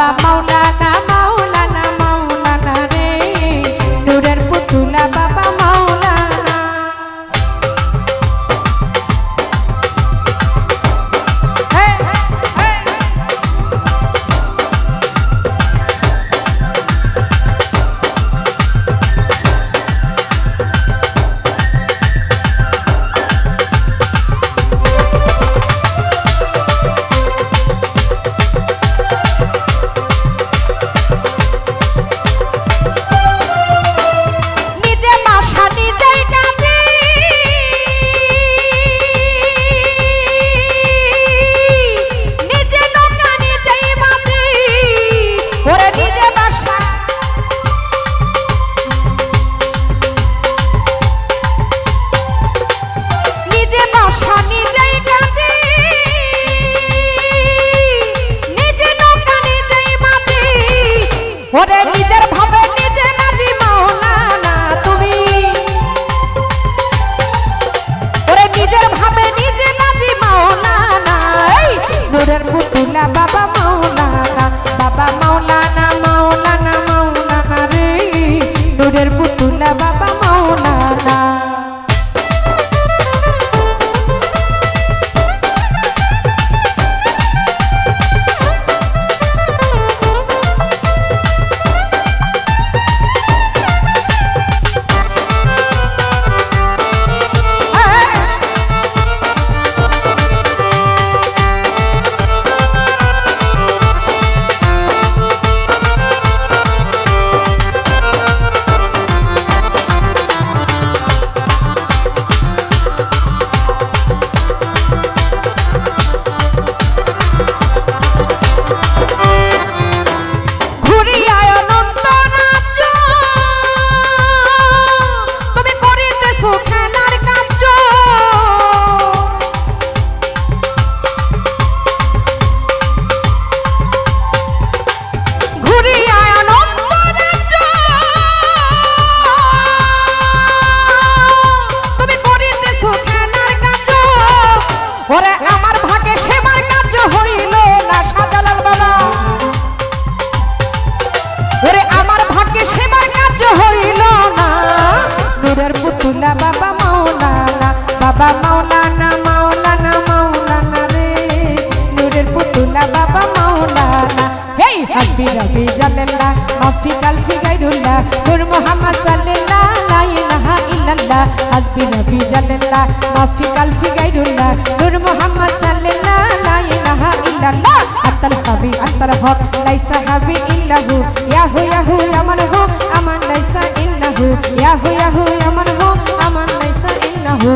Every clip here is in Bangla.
papá. বাবা মাওলানা মাওলানা মাওলানা রে। নূরের পুতুলা বাবা মাওলানা। হেই হাবি রবি জালেলা মাফি কালফি গাইরুল্লাহ নূর মোহাম্মদ সাল্লাল্লাহ লা ইলাহা ইল্লাল্লাহ হাসবি রবি জালেলা মাফি কালফি গাইরুল্লাহ নূর মোহাম্মদ সাল্লাল্লাহ লা ইলাহা ইল্লাল্লাহ আতাল হাবি, আতাল হক, লাইসা হাবি ইল্লাহু। ইয়াহু ইয়াহু আমার হু আমার লাইসা ইল্লাহু। ইয়াহু ইয়াহু আমার হু আমার লাইসা ইল্লাহু।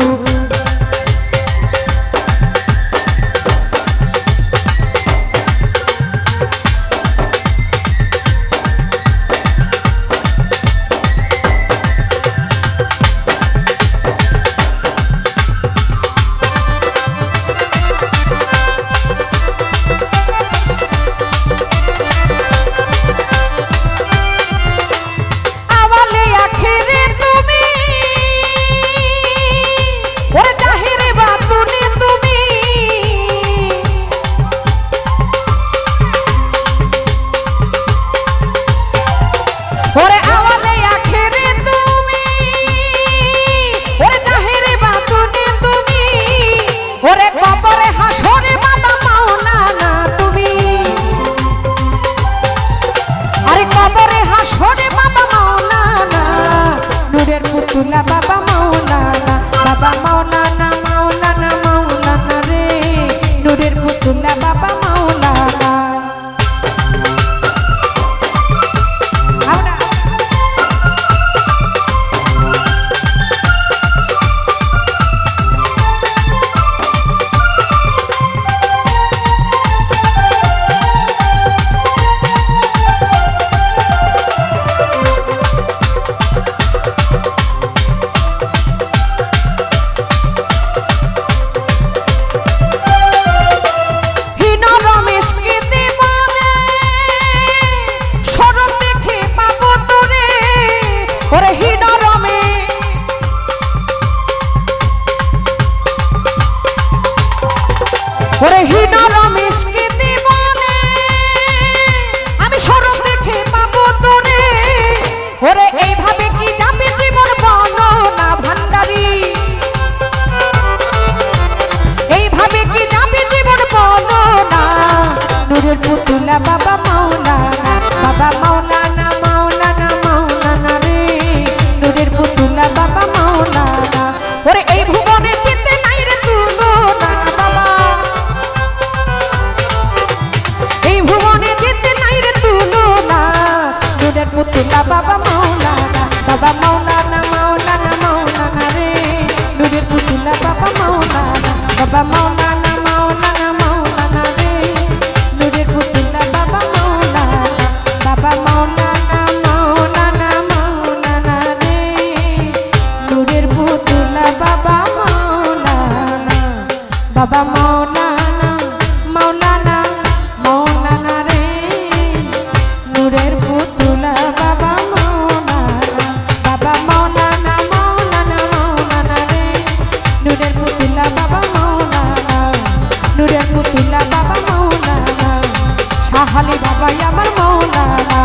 ওরে হিনা রমেশকে দিবানে আমি সরব দেখে পাবো তোরে ওরে এইভাবে কি যাবে জীবন বলো না ভান্ডারি? এইভাবে কি যাবে জীবন না নুরের পুতুলা বাবা মাওলানা রে। নুরের পুতুলা বাবা মাওলানা এই ভুবন পুতুলা বাবা মাওলানা বাবা মাওলানা মাওলানা মাওলানা রে নূরের পুতুলা বাবা মাওলানা বাবা মাওলানা মাওলানা মাওলানা রে নূরের পুতুলা বাবা মাওলানা বাবা মাওলানা মাওলানা মাওলানা রে নূরের পুতুলা শাহালি বাবাই আমার মাওলানা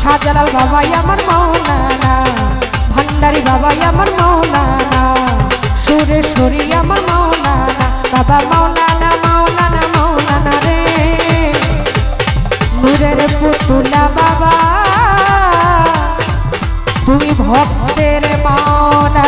শাহজালাল বাবাই আমার মাওলানা ভান্ডারি বাবাই আমার মাওলানা সুরেশ্বরী আমার মাওলানা বাবা মাওলানা মাওলানা মাওলানা রে। নূরের পুতুলা বাবা। তুমি ভক্তের মাওলানা